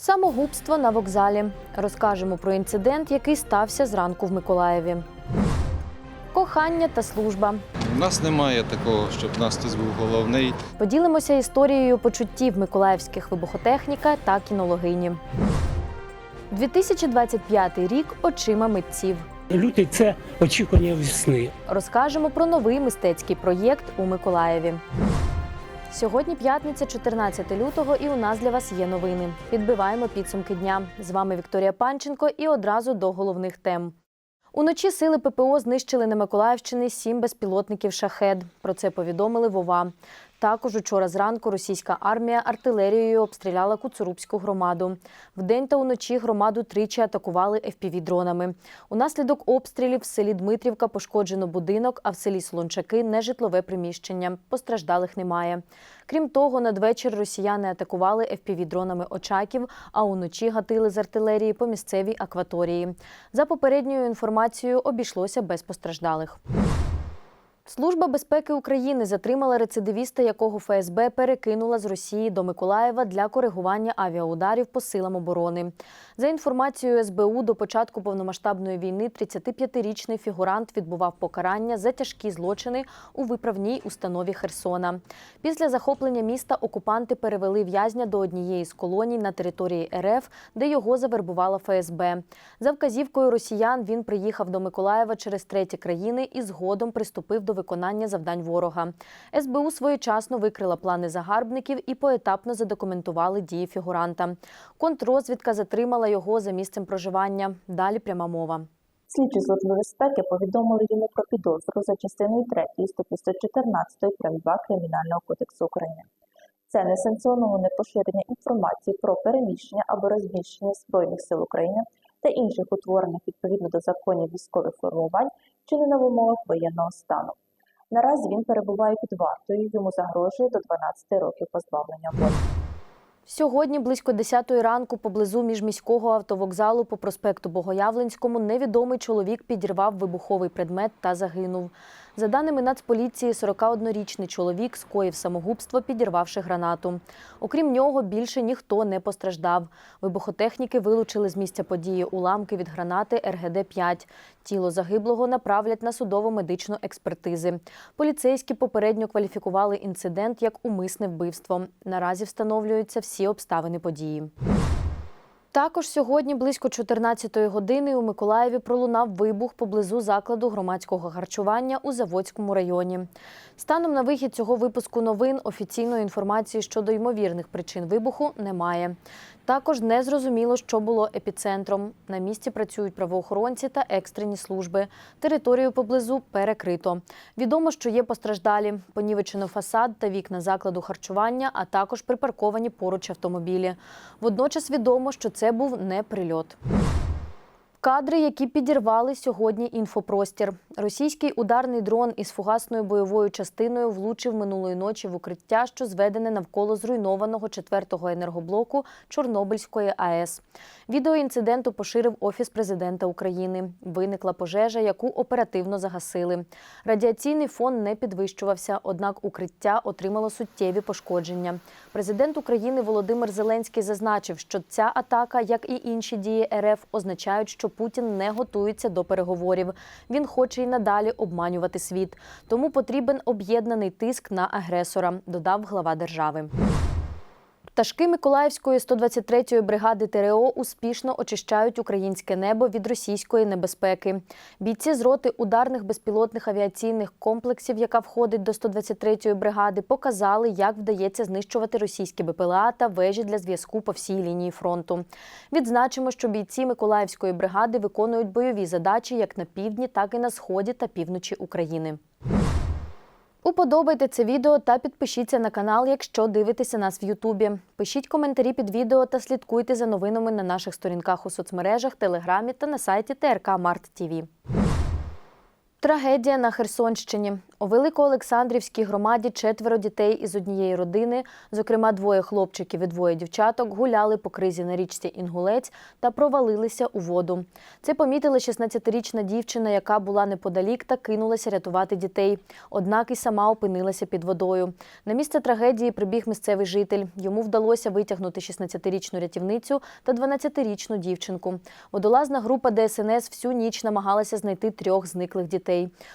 Самогубство на вокзалі. Розкажемо про інцидент, який стався зранку в Миколаєві. Кохання та служба. У нас немає такого, щоб нас хтось був головний. Поділимося історією почуттів миколаївських вибухотехніка та кінологині. 2025 рік очима митців. Лютий це очікування весни. Розкажемо про новий мистецький проєкт у Миколаєві. Сьогодні п'ятниця, 14 лютого, і у нас для вас є новини. Підбиваємо підсумки дня. З вами Вікторія Панченко і одразу до головних тем. Уночі сили ППО знищили на Миколаївщині сім безпілотників шахед. Про це повідомили Вова. Також учора зранку російська армія артилерією обстріляла Куцурубську громаду. Вдень та уночі громаду тричі атакували FPV-дронами. Унаслідок обстрілів в селі Дмитрівка пошкоджено будинок, а в селі Солончаки нежитлове приміщення. Постраждалих немає. Крім того, надвечір росіяни атакували FPV-дронами Очаків, а уночі гатили з артилерії по місцевій акваторії. За попередньою інформацією, обійшлося без постраждалих. Служба безпеки України затримала рецидивіста, якого ФСБ перекинула з Росії до Миколаєва для коригування авіаударів по силам оборони. За інформацією СБУ, до початку повномасштабної війни 35-річний фігурант відбував покарання за тяжкі злочини у виправній установі Херсона. Після захоплення міста окупанти перевели в'язня до однієї з колоній на території РФ, де його завербувала ФСБ. За вказівкою росіян він приїхав до Миколаєва через треті країни і згодом приступив до виконання завдань ворога. СБУ своєчасно викрила плани загарбників і поетапно задокументували дії фігуранта. Контррозвідка затримала його за місцем проживання. Далі пряма мова. Слідчі служби безпеки повідомили йому про підозру за частиною 3 статті 114 прим. 2 Кримінального кодексу України. Це несанкціоноване поширення інформації про переміщення або розміщення Збройних сил України та інших утворених відповідно до законів військових формувань, вчинено в умовах воєнного стану. Наразі він перебуває під вартою, йому загрожує до 12 років позбавлення волі. Сьогодні близько 10 ранку поблизу міжміського автовокзалу по проспекту Богоявленському невідомий чоловік підірвав вибуховий предмет та загинув. За даними Нацполіції, 41-річний чоловік скоїв самогубство, підірвавши гранату. Окрім нього, більше ніхто не постраждав. Вибухотехніки вилучили з місця події уламки від гранати РГД-5. Тіло загиблого направлять на судово-медичну експертизи. Поліцейські попередньо кваліфікували інцидент як умисне вбивство. Наразі встановлюються всі обставини події. Також сьогодні близько 14-ї години у Миколаєві пролунав вибух поблизу закладу громадського харчування у Заводському районі. Станом на вихід цього випуску новин офіційної інформації щодо ймовірних причин вибуху немає. Також не зрозуміло, що було епіцентром. На місці працюють правоохоронці та екстрені служби. Територію поблизу перекрито. Відомо, що є постраждалі, понівечено фасад та вікна закладу харчування, а також припарковані поруч автомобілі. Водночас відомо, що це був не прильот. Кадри, які підірвали сьогодні інфопростір. Російський ударний дрон із фугасною бойовою частиною влучив минулої ночі в укриття, що зведене навколо зруйнованого четвертого енергоблоку Чорнобильської АЕС. Відео інциденту поширив офіс президента України. Виникла пожежа, яку оперативно загасили. Радіаційний фон не підвищувався, однак укриття отримало суттєві пошкодження. Президент України Володимир Зеленський зазначив, що ця атака, як і інші дії РФ, означають, що Путін не готується до переговорів. Він хоче й надалі обманювати світ. Тому потрібен об'єднаний тиск на агресора, додав глава держави. Пташки Миколаївської 123-ї бригади ТРО успішно очищають українське небо від російської небезпеки. Бійці з роти ударних безпілотних авіаційних комплексів, яка входить до 123-ї бригади, показали, як вдається знищувати російські БПЛА та вежі для зв'язку по всій лінії фронту. Відзначимо, що бійці Миколаївської бригади виконують бойові задачі як на півдні, так і на сході та півночі України. Уподобайте це відео та підпишіться на канал, якщо дивитеся нас в Ютубі. Пишіть коментарі під відео та слідкуйте за новинами на наших сторінках у соцмережах, телеграмі та на сайті ТРК Март ТІВІ. Трагедія на Херсонщині. У Великоолександрівській громаді четверо дітей із однієї родини, зокрема двоє хлопчиків і двоє дівчаток, гуляли по кризі на річці Інгулець та провалилися у воду. Це помітила 16-річна дівчина, яка була неподалік та кинулася рятувати дітей. Однак і сама опинилася під водою. На місце трагедії прибіг місцевий житель. Йому вдалося витягнути 16-річну рятівницю та 12-річну дівчинку. Водолазна група ДСНС всю ніч намагалася знайти трьох зниклих дітей.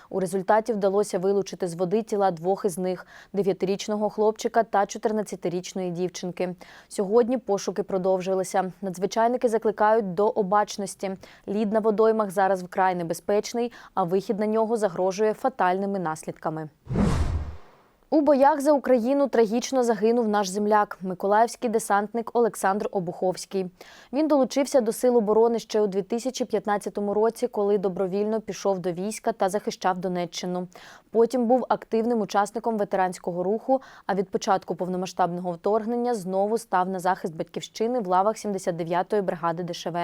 У результаті вдалося вилучити з води тіла двох із них – 9-річного хлопчика та 14-річної дівчинки. Сьогодні пошуки продовжилися. Надзвичайники закликають до обачності. Лід на водоймах зараз вкрай небезпечний, а вихід на нього загрожує фатальними наслідками. У боях за Україну трагічно загинув наш земляк, миколаївський десантник Олександр Обуховський. Він долучився до сил оборони ще у 2015 році, коли добровільно пішов до війська та захищав Донеччину. Потім був активним учасником ветеранського руху, а від початку повномасштабного вторгнення знову став на захист батьківщини в лавах 79-ї бригади ДШВ.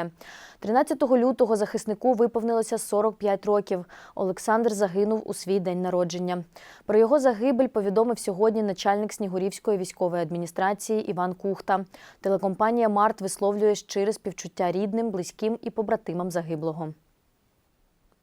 13 лютого захиснику виповнилося 45 років. Олександр загинув у свій день народження. Про його загибель повідомив сьогодні начальник Снігурівської військової адміністрації Іван Кухта. Телекомпанія Март висловлює щире співчуття рідним, близьким і побратимам загиблого.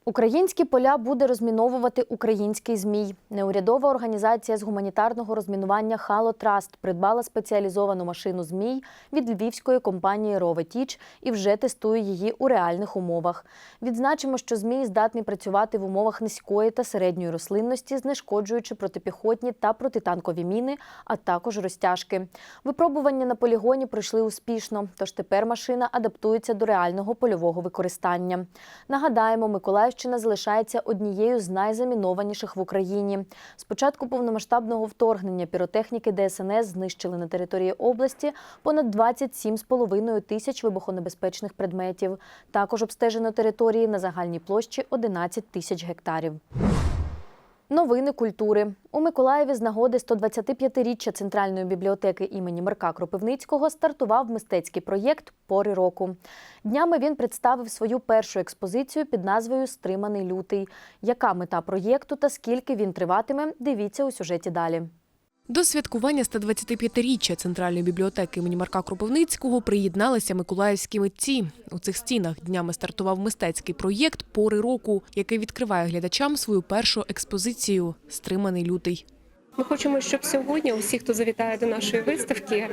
Українські поля буде розміновувати український змій. Неурядова організація з гуманітарного розмінування Хало Траст придбала спеціалізовану машину змій від львівської компанії Рове Тіч і вже тестує її у реальних умовах. Відзначимо, що змії здатні працювати в умовах низької та середньої рослинності, знешкоджуючи протипіхотні та протитанкові міни, а також розтяжки. Випробування на полігоні пройшли успішно, тож тепер машина адаптується до реального польового використання. Нагадаємо, Миколаївщина залишається однією з найзамінованіших в Україні. З початку повномасштабного вторгнення піротехніки ДСНС знищили на території області понад 27,5 тисяч вибухонебезпечних предметів. Також обстежено території на загальній площі 11 тисяч гектарів. Новини культури у Миколаєві з нагоди 125-річчя центральної бібліотеки імені Марка Кропивницького стартував мистецький проєкт Пори року. Днями він представив свою першу експозицію під назвою Стриманий лютий. Яка мета проєкту та скільки він триватиме? Дивіться у сюжеті далі. До святкування 125-річчя Центральної бібліотеки імені Марка Кропивницького приєдналися миколаївські митці. У цих стінах днями стартував мистецький проєкт Пори року, який відкриває глядачам свою першу експозицію Стриманий лютий. Ми хочемо, щоб сьогодні усі, хто завітає до нашої виставки,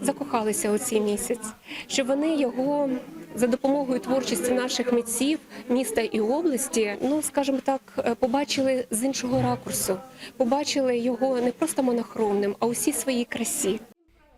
закохалися у цей місяць, щоб вони його за допомогою творчості наших митців міста і області, ну скажімо так, е, побачили з іншого ракурсу, побачили його не просто монохромним, а усій своїй красі.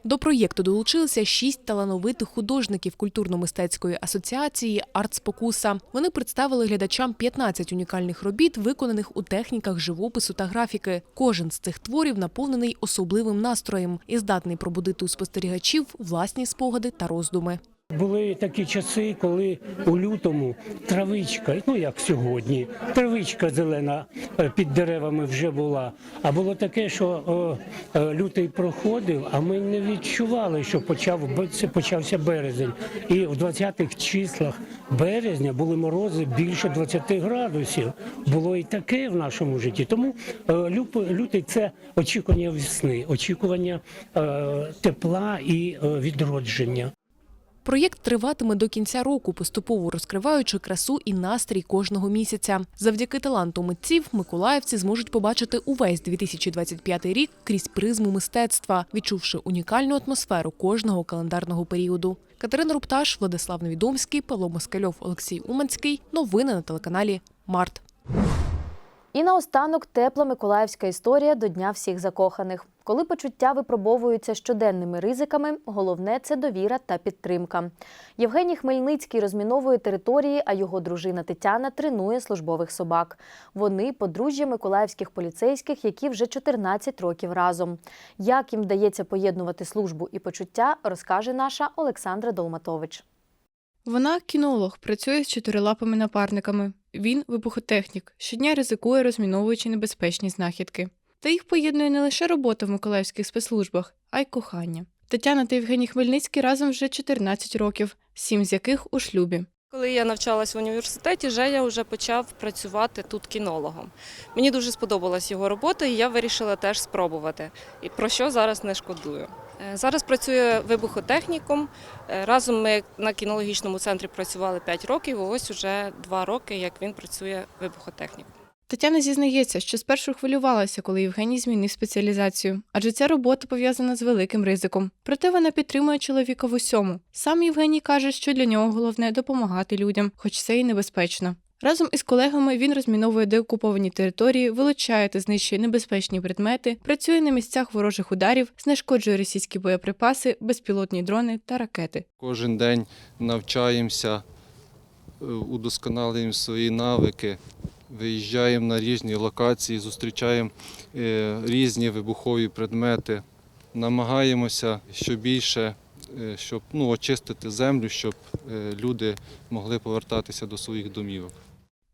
До проєкту долучилися шість талановитих художників культурно-мистецької асоціації «Артспокуса». Вони представили глядачам 15 унікальних робіт, виконаних у техніках живопису та графіки. Кожен з цих творів наповнений особливим настроєм і здатний пробудити у спостерігачів власні спогади та роздуми. Були такі часи, коли у лютому травичка, ну як сьогодні, травичка зелена е, під деревами вже була. А було таке, що е, е, лютий проходив, а ми не відчували, що почав почався березень. І в 20-х числах березня були морози більше 20 градусів. Було і таке в нашому житті. Тому е, люп- лютий це очікування весни, очікування е, тепла і е, відродження. Проєкт триватиме до кінця року, поступово розкриваючи красу і настрій кожного місяця. Завдяки таланту митців миколаївці зможуть побачити увесь 2025 рік крізь призму мистецтва, відчувши унікальну атмосферу кожного календарного періоду. Катерина Рупташ, Владислав Невідомський, Павло Москальов, Олексій Уманський. Новини на телеканалі Март. І наостанок тепла миколаївська історія до Дня всіх закоханих. Коли почуття випробовуються щоденними ризиками, головне це довіра та підтримка. Євгеній Хмельницький розміновує території, а його дружина Тетяна тренує службових собак. Вони подружжя миколаївських поліцейських, які вже 14 років разом. Як їм вдається поєднувати службу і почуття, розкаже наша Олександра Долматович. Вона кінолог, працює з чотирилапими напарниками. Він вибухотехнік, щодня ризикує, розміновуючи небезпечні знахідки. Та їх поєднує не лише робота в миколаївських спецслужбах, а й кохання. Тетяна та Євгеній Хмельницький разом вже 14 років, сім з яких у шлюбі. Коли я навчалась в університеті, Жея вже почав працювати тут кінологом. Мені дуже сподобалась його робота, і я вирішила теж спробувати. І про що зараз не шкодую. Е, Зараз працює вибухотехніком. Е, Разом ми на кінологічному центрі працювали 5 років. Ось уже 2 роки, як він працює вибухотехніком. Тетяна зізнається, що спершу хвилювалася, коли Євгеній змінив спеціалізацію, адже ця робота пов'язана з великим ризиком. Проте вона підтримує чоловіка в усьому. Сам Євгеній каже, що для нього головне допомагати людям, хоч це і небезпечно. Разом із колегами він розміновує деокуповані території, вилучає та знищує небезпечні предмети, працює на місцях ворожих ударів, знешкоджує російські боєприпаси, безпілотні дрони та ракети. Кожен день навчаємося, е, удосконалюємо свої навики, виїжджаємо на різні локації, зустрічаємо е, різні вибухові предмети, намагаємося що більше, е, щоб ну, очистити землю, щоб е, люди могли повертатися до своїх домівок.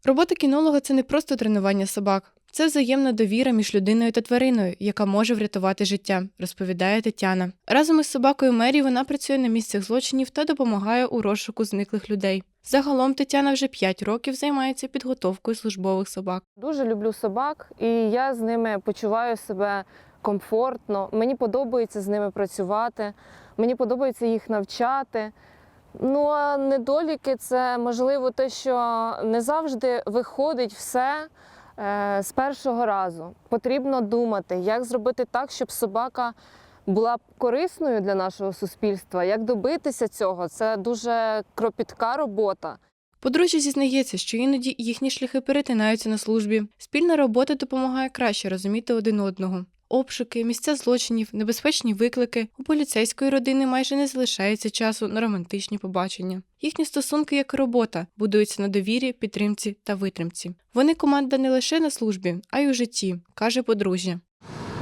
Робота кінолога це не просто тренування собак. Це взаємна довіра між людиною та твариною, яка може врятувати життя, розповідає Тетяна. Разом із собакою Мері вона працює на місцях злочинів та допомагає у розшуку зниклих людей. Загалом Тетяна вже 5 років займається підготовкою службових собак. Дуже люблю собак, і я з ними почуваю себе комфортно. Мені подобається з ними працювати, мені подобається їх навчати. Ну а недоліки це можливо те, що не завжди виходить все е, з першого разу. Потрібно думати, як зробити так, щоб собака була б корисною для нашого суспільства. Як добитися цього? Це дуже кропітка робота. Подружжя зізнається, що іноді їхні шляхи перетинаються на службі. Спільна робота допомагає краще розуміти один одного. Обшуки, місця злочинів, небезпечні виклики у поліцейської родини майже не залишається часу на романтичні побачення. Їхні стосунки як робота будуються на довірі, підтримці та витримці. Вони команда не лише на службі, а й у житті, каже подружжя.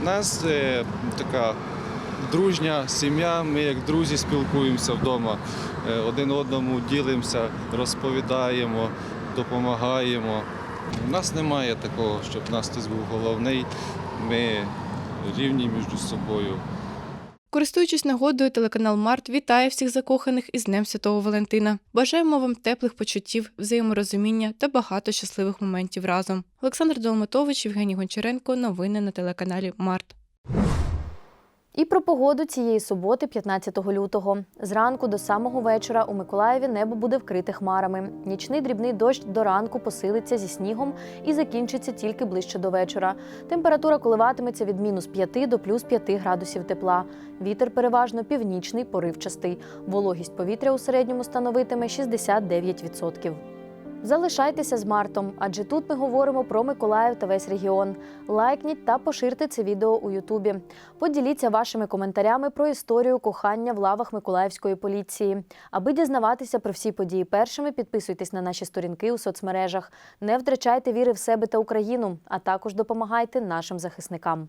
У нас е, така дружня сім'я, ми як друзі спілкуємося вдома, е, один одному ділимося, розповідаємо, допомагаємо. У нас немає такого, щоб нас хтось був головний. Ми рівні між собою. Користуючись нагодою, телеканал Март вітає всіх закоханих із Днем Святого Валентина. Бажаємо вам теплих почуттів, взаєморозуміння та багато щасливих моментів разом. Олександр Долматович, Євгеній Гончаренко. Новини на телеканалі Март. І про погоду цієї суботи, 15 лютого. Зранку до самого вечора у Миколаєві небо буде вкрите хмарами. Нічний дрібний дощ до ранку посилиться зі снігом і закінчиться тільки ближче до вечора. Температура коливатиметься від мінус 5 до плюс 5 градусів тепла. Вітер переважно північний, поривчастий. Вологість повітря у середньому становитиме 69%. Залишайтеся з Мартом, адже тут ми говоримо про Миколаїв та весь регіон. Лайкніть та поширте це відео у Ютубі. Поділіться вашими коментарями про історію кохання в лавах Миколаївської поліції. Аби дізнаватися про всі події першими, підписуйтесь на наші сторінки у соцмережах. Не втрачайте віри в себе та Україну, а також допомагайте нашим захисникам.